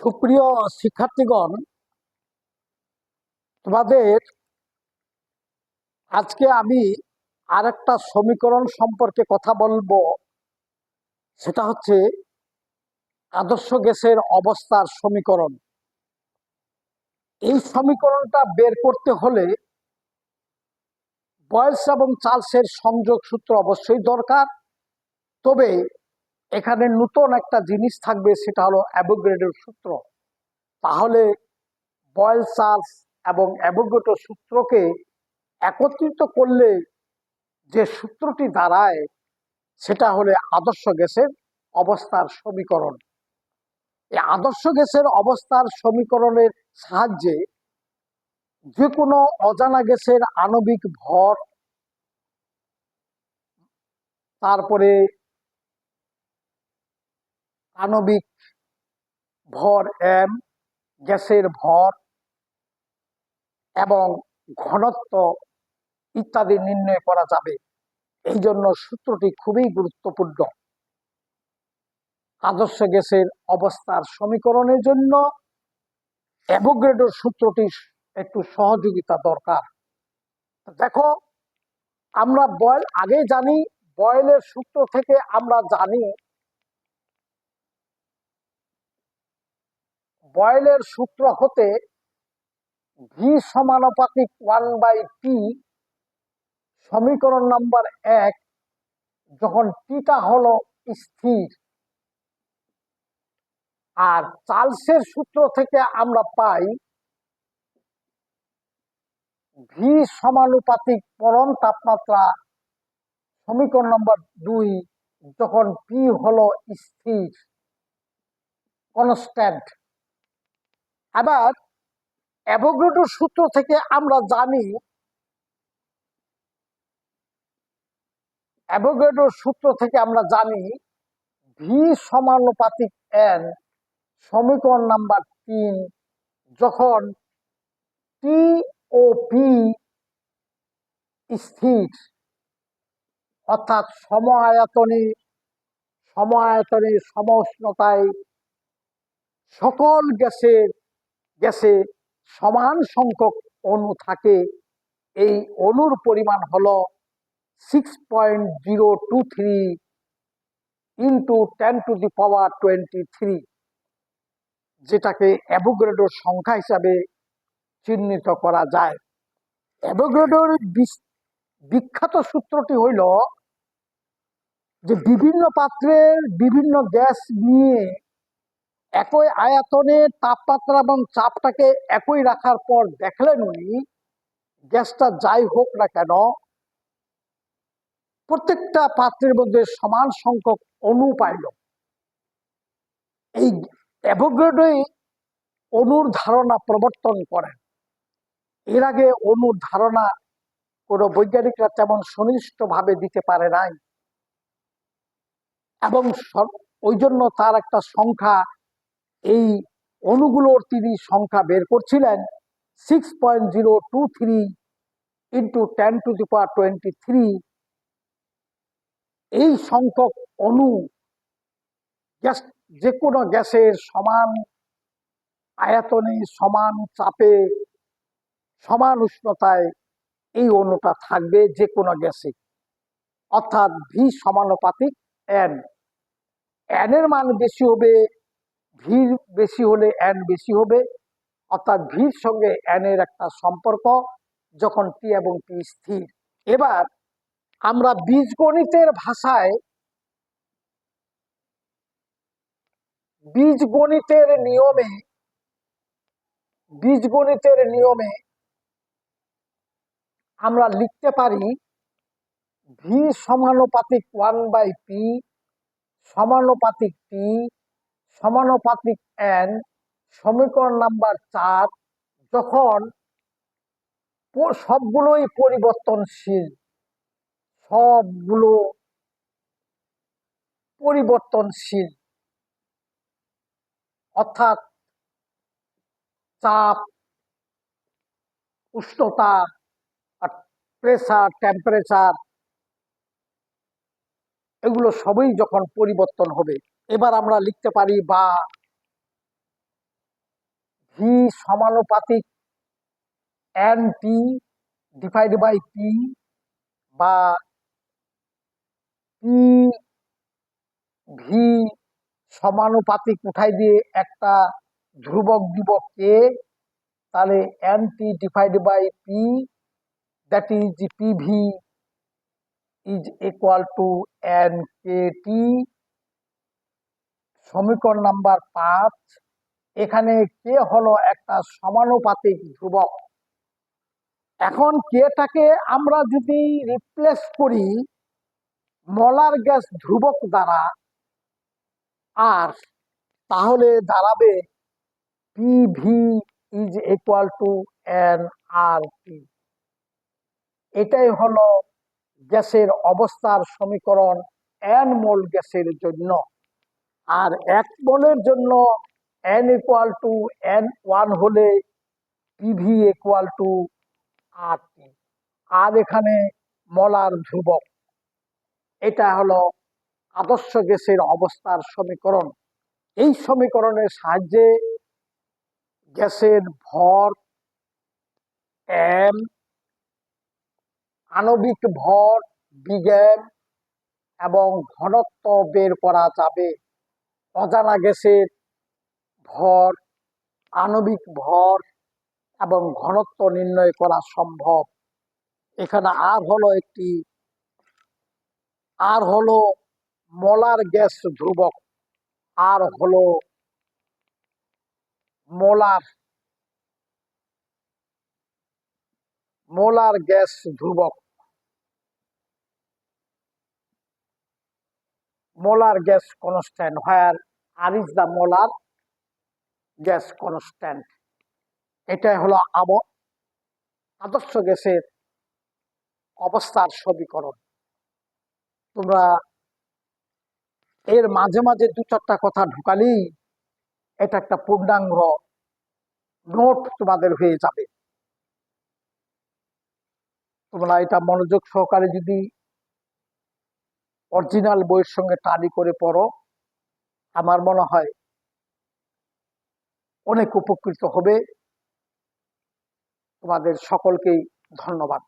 সুপ্রিয় শিক্ষার্থীগণ, তোমাদের আজকে আমি আরেকটা সমীকরণ সম্পর্কে কথা বলব। সেটা হচ্ছে আদর্শ গ্যাসের অবস্থার সমীকরণ। এই সমীকরণটা বের করতে হলে বয়েলস এবং চার্লসের সংযোগ সূত্র অবশ্যই দরকার। তবে এখানে নতুন একটা জিনিস থাকবে, সেটা হলো অ্যাভোগ্রেডের সূত্র। তাহলে বয়েল চার্লস এবং অ্যাভোগ্রেটো সূত্রকে একত্রিত করলে যে সূত্রটি দাঁড়ায়, সেটা হলে আদর্শ গ্যাসের অবস্থার সমীকরণ। এই আদর্শ গ্যাসের অবস্থার সমীকরণের সাহায্যে যে কোনো অজানা গ্যাসের আণবিক ভর, তারপরে আণবিক ভর এম, গ্যাসের ভর এবং ঘনত্ব ইত্যাদি নির্ণয় করা যাবে। এই জন্য সূত্রটি খুবই গুরুত্বপূর্ণ। আদর্শ গ্যাসের অবস্থার সমীকরণের জন্য অ্যাভোগ্রেডোর সূত্রটি একটু সহযোগিতা দরকার। দেখো, আমরা বয়েল আগে জানি বয়েলের সূত্র থেকে আমরা জানি বয়েলের সূত্র হতে ভি সমানুপাতিক ওয়ান বাই টি সমীকরণ নাম্বার এক যখন টিটা হলো স্থির। আর চার্লসের সূত্র থেকে আমরা পাই ভি সমানুপাতিক পরম তাপমাত্রা সমীকরণ নম্বর দুই যখন পি হলো স্থির কনস্ট্যান্ট আবার অ্যাভোগ্রেডোর সূত্র থেকে আমরা জানি অ্যাভোগ্রেডোর সূত্র থেকে আমরা জানি ভি সমানুপাতিক এন সমীকরণ নাম্বার তিন যখন টি ও পি স্থির, অর্থাৎ সম আয়তনে সম আয়তনে সম সকল গ্যাসের গ্যাসে সমান সংখ্যক অণু থাকে। এই অণুর পরিমাণ হল six point zero two three into ten to the power twenty three যেটাকে অ্যাভোগ্রেডোর সংখ্যা হিসাবে চিহ্নিত করা যায়। অ্যাভোগ্রেডোর বিখ্যাত সূত্রটি হইল যে বিভিন্ন পাত্রের বিভিন্ন গ্যাস নিয়ে একই আয়তনে তাপমাত্রা এবং চাপটাকে একই রাখার পর দেখলেন উনি, গ্যাসটা যাই হোক না কেন, প্রত্যেকটা পাত্রের মধ্যে সমান সংখ্যক অণু পাইল। এই অ্যাভোগ্রেডোই অণুর ধারণা প্রবর্তন করেন। এর আগে অণুর ধারণা কোনো বৈজ্ঞানিকরা তেমন সুনির্দিষ্টভাবে দিতে পারে নাই। এবং ওই জন্য তার একটা সংখ্যা এই অণুগুলোর তিনি সংখ্যা বের করছিলেন six point zero two three into ten to the power twenty three এই সংখ্যক অণু গ্যাস যে কোনো গ্যাসের সমান আয়তনে, সমান চাপে, সমান উষ্ণতায় এই অণুটা থাকবে যে কোনো গ্যাসে। অর্থাৎ ভি সমানুপাতিক এন এর মান বেশি হবে ভি বেশি হলে এন বেশি হবে। অর্থাৎ ভিড় সঙ্গে এর একটা সম্পর্ক যখন টি এবং টি স্থির। এবার আমরা বীজগণিতের ভাষায় বীজগণিতের নিয়মে বীজগণিতের নিয়মে আমরা লিখতে পারি ভি সমানুপাতিক ওয়ান বাই পি সমানুপাতিক টি সমানুপাতিক এন সমীকরণ নাম্বার চার, যখন সবগুলোই পরিবর্তনশীল, সবগুলো পরিবর্তনশীল, অর্থাৎ চাপ, উষ্ণতা আর প্রেসার টেম্পারেচার এগুলো সবই যখন পরিবর্তন হবে এবার আমরা লিখতে পারি বা ভি সমানুপাতিক N T divide by P বা পি ভি সমানুপাতিক উঠাই দিয়ে একটা ধ্রুবক দিব কে তাহলে N T divide by P that is P V is equal to N K T সমীকরণ নাম্বার পাঁচ। এখানে কে হলো একটা সমানুপাতিক ধ্রুবক। এখন কেটাকে আমরা যদি রিপ্লেস করি মলার গ্যাস ধ্রুবক দ্বারা, আর তাহলে দাঁড়াবে P V is equal to N R T এটাই হলো গ্যাসের অবস্থার সমীকরণ এন মোল গ্যাসের জন্য। আর এক মোলের জন্য N equal to N one হলে P V equal to R T আর এখানে মলার ধ্রুবক। এটা হলো আদর্শ গ্যাসের অবস্থার সমীকরণ। এই সমীকরণের সাহায্যে গ্যাসের ভর এম আণবিক ভর বিজ্ঞান এবং ঘনত্ব বের করা যাবে। অজানা গ্যাসের ভর, আণবিক ভর এবং ঘনত্ব নির্ণয় করা সম্ভব। এখানে আর হলো একটি আর হলো মোলার গ্যাস ধ্রুবক আর হলো মোলার মোলার গ্যাস ধ্রুবক। Molar gas constant where R is the molar gas constant এটাই হলো আব আদর্শ গ্যাসের অবস্থার সমীকরণ। তোমরা এর মাঝে মাঝে দু চারটা কথা ঢুকালেই এটা একটা পূর্ণাঙ্গ নোট তোমাদের হয়ে যাবে। তোমরা এটা মনোযোগ সহকারে যদি অরিজিনাল বইয়ের সঙ্গে টালি করে পড়ো। আমার মনে হয় অনেক উপকৃত হবে। তোমাদের সকলকেই ধন্যবাদ।